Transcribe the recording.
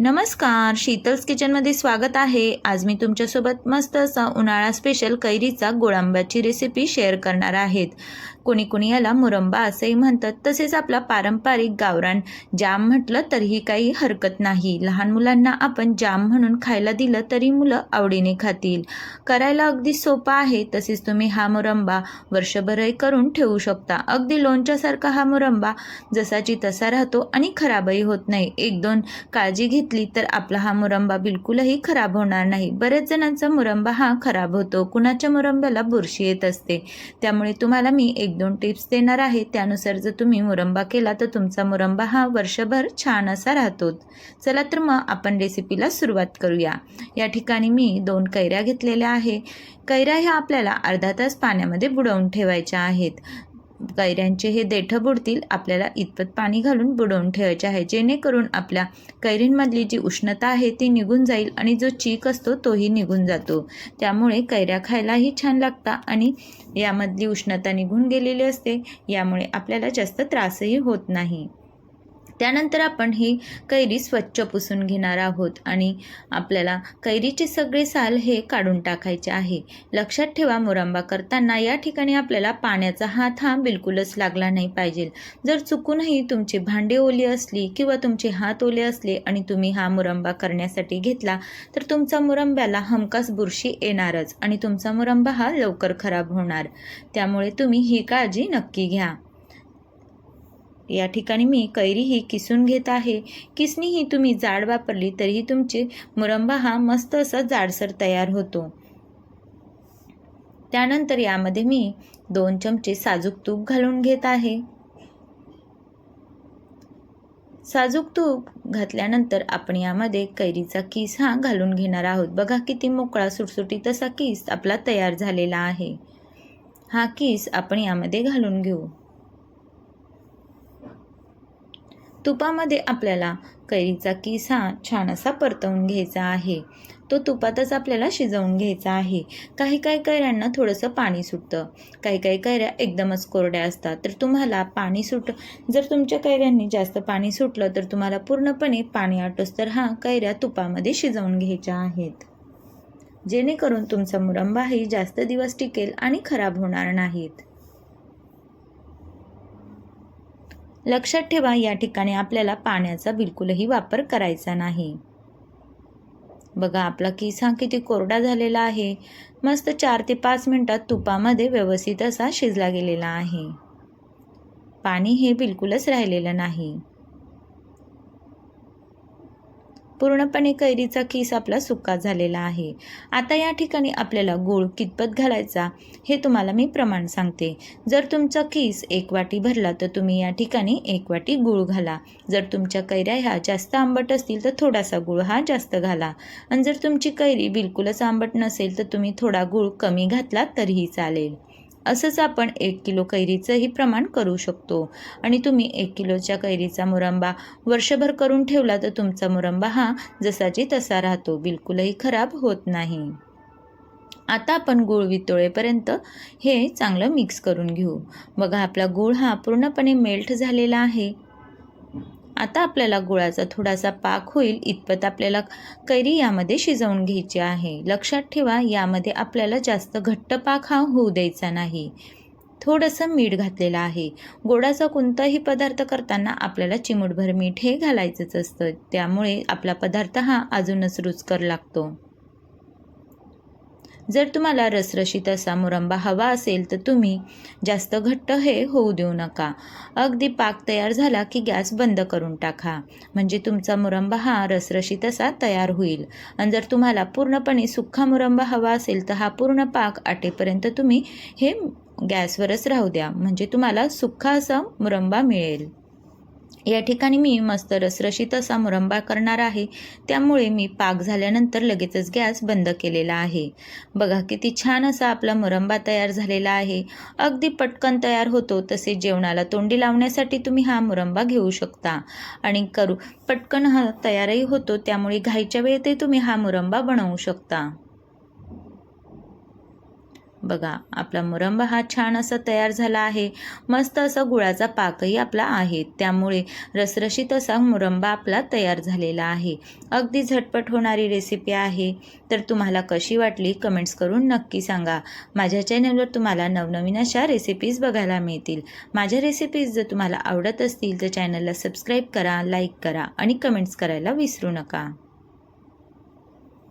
नमस्कार शीतल्स किचनमध्ये स्वागत आहे. आज मी तुमच्यासोबत मस्त असा उन्हाळा स्पेशल कैरीचा गोळांब्याची रेसिपी शेअर करणार आहेत. कोणी कोणी याला मुरंबा असंही म्हणतात. तसेच आपला पारंपरिक गावरान जाम म्हटलं तरीही काही हरकत नाही. लहान मुलांना आपण जाम म्हणून खायला दिलं तरी मुलं आवडीने खातील. करायला अगदी सोपा आहे. तसेच तुम्ही हा मुरंबा वर्षभरही करून ठेवू शकता. अगदी लोणच्यासारखा हा मुरंबा जसाची तसा राहतो आणि खराबही होत नाही. एक दोन काळजी घेतली तर आपला हा मुरंबा बिलकुलही खराब होणार नाही. बरेच जणांचा मुरंबा हा खराब होतो. कुणाच्या मुरंब्याला बुरशी येत असते. त्यामुळे तुम्हाला मी एक दोन टिप्स देणार आहे. त्यानुसार जर तुम्ही मुरंबा केला तर तुमचा मुरंबा हा वर्षभर छान असा राहतो चला तर मग आपण रेसिपीला सुरुवात करूया. या ठिकाणी मी दोन कैऱ्या घेतलेल्या आहे. कैऱ्या ह्या आपल्याला अर्धा तास पाण्यामध्ये बुडवून ठेवायच्या आहेत. कैऱ्यांचे हे देठं बुडतील आपल्याला इतपत पाणी घालून बुडवून ठेवायचे आहे. जेणेकरून आपल्या कैरींमधली जी उष्णता आहे ती निघून जाईल आणि जो चीक असतो तोही निघून जातो. त्यामुळे कैऱ्या खायलाही छान लागतात आणि यामधली उष्णता निघून गेलेली असते. यामुळे आपल्याला जास्त त्रासही होत नाही. त्यानंतर आपण ही कैरी स्वच्छ पुसून घेणार आहोत आणि आपल्याला कैरीचे सगळे साल हे काढून टाकायचे आहे. लक्षात ठेवा मुरंबा करताना या ठिकाणी आपल्याला पाण्याचा हात हा बिलकुलच लागला नाही पाहिजे. जर चुकूनही तुमची भांडे ओली असली किंवा तुमचे हात ओले असले आणि तुम्ही हा मुरंबा करण्यासाठी घेतला तर तुमचा मुरंब्याला हमखास बुरशी येणारच आणि तुमचा मुरंबा हा लवकर खराब होणार. त्यामुळे तुम्ही ही काळजी नक्की घ्या. या ठिकाणी मी कैरी ही किसून घेत आहे. किसनी ही तुम्ही जाड वापरली तरीही तुमचे मुरंबा हा मस्त असा जाडसर तयार होतो. त्यानंतर यामध्ये मी दोन चमचे साजूक तूप घालून घेत आहे. साजूक तूप घातल्यानंतर आपण यामध्ये कैरीचा किस हा घालून घेणार आहोत. बघा किती मोकळा सुटसुटीत असा किस आपला तयार झालेला आहे. हा किस आपण यामध्ये घालून घेऊ. तुपामध्ये आपल्याला कैरीचा किस हा छान असा परतवून घ्यायचा आहे. तो तुपातच आपल्याला शिजवून घ्यायचा आहे. काही काही कैऱ्यांना थोडंसं पाणी सुटतं. काही काही कैऱ्या एकदमच कोरड्या असतात. तर तुम्हाला पाणी सुट जर तुमच्या कैऱ्यांनी जास्त पाणी सुटलं तर तुम्हाला पूर्णपणे पाणी आटोस तर हा कैऱ्या तुपामध्ये शिजवून घ्यायच्या आहेत. जेणेकरून तुमचा मुरंबाही जास्त दिवस टिकेल आणि खराब होणार नाहीत. लक्षात ठेवा या ठिकाणी आपल्याला पाण्याचा बिलकुलही वापर करायचा नाही. बघा आपला किसा किती कोरडा झालेला आहे. मस्त चार ते पाच मिनटात तुपामध्ये व्यवस्थित असा शिजला गेलेला आहे. पाणी हे बिलकुलच राहिलेलं नाही. पूर्णपणे कैरीचा खीस आपला सुका झालेला आहे. आता या ठिकाणी आपल्याला गूळ कितपत घालायचा हे तुम्हाला मी प्रमाण सांगते. जर तुमचा खीस एक वाटी भरला तर तुम्ही या ठिकाणी एक वाटी गूळ घाला. जर तुमच्या कैऱ्या ह्या जास्त आंबट असतील तर थोडासा गूळ हा जास्त घाला. आणि जर तुमची कैरी बिलकुलच आंबट नसेल तर तुम्ही थोडा गूळ कमी घातला तरीही चालेल. असंच आपण एक किलो कैरीचंही प्रमाण करू शकतो. आणि तुम्ही एक किलोच्या कैरीचा मुरंबा वर्षभर करून ठेवला तर तुमचा मुरंबा हा जसाची तसा राहतो बिलकुलही खराब होत नाही. आता आपण गूळ वितोळेपर्यंत हे चांगलं मिक्स करून घेऊ. बघा आपला गूळ हा पूर्णपणे मेल्ट झालेला आहे. आता आपल्याला गुळाचा थोडासा पाक होईल इतपत आपल्याला कैरी यामध्ये शिजवून घ्यायची आहे. लक्षात ठेवा यामध्ये आपल्याला जास्त घट्ट पाक हा होऊ द्यायचा नाही. थोडंसं मीठ घातलेलं आहे. गोडाचा कोणताही पदार्थ करताना आपल्याला चिमूटभर मीठ हे घालायचंच असतं. त्यामुळे आपला पदार्थ हा अजूनच रुचकर लागतो. जर तुम्हाला रसरशीत असा मुरंबा हवा असेल तर तुम्ही जास्त घट्ट हे होऊ देऊ नका. अगदी पाक तयार झाला की गॅस बंद करून टाका. म्हणजे तुमचा मुरंबा हा रसरशीत असा तयार होईल. आणि जर तुम्हाला पूर्णपणे सुक्खा मुरंबा हवा असेल तर हा पूर्ण पाक आटेपर्यंत तुम्ही हे गॅसवरच राहू द्या. म्हणजे तुम्हाला सुख्खा असा मुरंबा मिळेल. या ठिकाणी मी मस्त रसरशीत असा मुरंबा करणार आहे. त्यामुळे मी पाक झाल्यानंतर लगेचच गॅस बंद केलेला आहे. बघा किती छान असा आपला मुरंबा तयार झालेला आहे. अगदी पटकन तयार होतो तसे जेवणाला तोंडी लावण्यासाठी तुम्ही हा मुरंबा घेऊ शकता. आणि करू पटकन हा तयारही होतो त्यामुळे घाईच्या वेळेतही तुम्ही हा मुरंबा बनवू शकता. बघा आपला मुरंबा हा छान असा तयार झाला आहे. मस्त असा गुळाचा पाकही आपला आहे. त्यामुळे रसरशीत असा मुरंबा आपला तयार झालेला आहे. अगदी झटपट होणारी रेसिपी आहे. तर तुम्हाला कशी वाटली कमेंट्स करून नक्की सांगा. माझ्या चॅनलवर तुम्हाला नवनवीन अशा रेसिपीज बघायला मिळतील. माझ्या रेसिपीज जर तुम्हाला आवडत असतील तर चॅनलला सबस्क्राईब करा लाईक करा आणि कमेंट्स करायला विसरू नका.